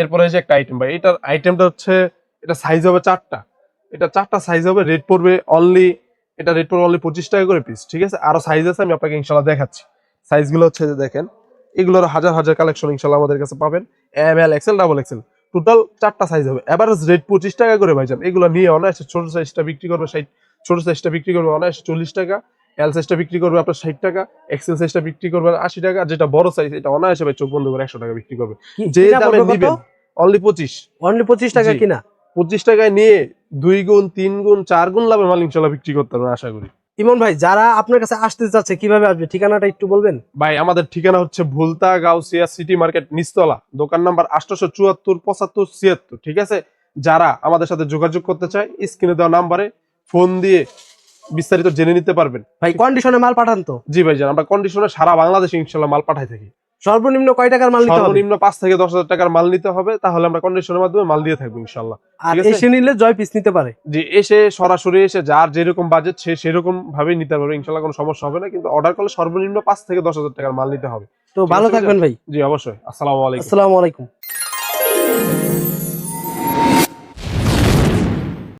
এরপরে যে একটা আইটেম ভাই, এটার আইটেমটা হচ্ছে, এটা সাইজ হবে চারটা। এটা চারটা সাইজ হবে রেট পড়বে অনলি এটা রেট পড়বে অনলি পঁচিশ টাকা করে পিস ঠিক আছে? আরও সাইজ আছে, আমি আপনাকে ইনশাল্লাহ দেখাচ্ছি। সাইজগুলো হচ্ছে যে দেখেন, এগুলোর হাজার হাজার কালেকশন ইনশাল্লাহ আমাদের কাছে পাবেন। M L XL double XL total চারটা সাইজ হবে। এভারেজ রেট পঁচিশ টাকা করে, ভাইজান। এগুলো নিয়ে অনায়াসে ছোট সাইজটা বিক্রি করবে, ষাট, ছোট সাইজটা বিক্রি করবে, অনায়াসে চল্লিশ টাকা। এল সাইজটা বিক্রি করবে আপনার ষাট টাকা এক্সেল সাইজটা বিক্রি করবে আশি টাকা যেটা বড় সাইজ এটা অনায়াসে ভাই চোখ বন্ধ করে একশো টাকা বিক্রি করবে। যে দামে নিবেন অনলি পঁচিশ। অনলি পঁচিশ টাকা কিনা? পঁচিশ টাকায় নিয়ে দুই গুণ তিন গুণ চার গুণ লাভে মাল ইনশাল্লাহ বিক্রি করতে পারবেন আশা করি। ইমন ভাই যারা আপনার কাছে আসতে চাচ্ছে কীভাবে আসবে? ঠিকানাটা একটু বলবেন? ভাই আমাদের ঠিকানা হচ্ছে ভুলতা গাউসিয়া সিটি মার্কেট নিস্তলা দোকান নাম্বার আটশোশো চুয়াত্তর পঁচাত্তর ছিয়াত্তর ঠিক আছে? যারা আমাদের সাথে যোগাযোগ করতে চায় স্ক্রিনে দেওয়া নাম্বারে ফোন দিয়ে বিস্তারিত জেনে নিতে পারবেন। ভাই কন্ডিশনে মাল পাঠান তো। জি ভাই জান আমরা কন্ডিশনে সারা বাংলাদেশে ইনশাল্লাহ মাল পাঠাই থাকি। সর্বনিম্ন কয় টাকার মাল নিতে হবে? সর্বনিম্ন পাঁচ থেকে দশ হাজার টাকার মাল নিতে হবে তাহলে আমরা কন্ডিশনের মাধ্যমে মাল দিয়ে থাকব ইনশাল্লাহ। আর এসে নিলে জয় পিস নিতে পারে। যে এসে সরাসরি এসে যার যেরকম বাজেট সে সেরকম ভাবেই নিতে পারবে। ইনশাল্লাহ কোনো সমস্যা হবে না কিন্তু অর্ডার করলে সর্বনিম্ন পাঁচ থেকে দশ হাজার টাকার মাল নিতে হবে। তো ভালো থাকবেন ভাই। জি অবশ্যই। আসসালামু আলাইকুম। আসসালামু আলাইকুম।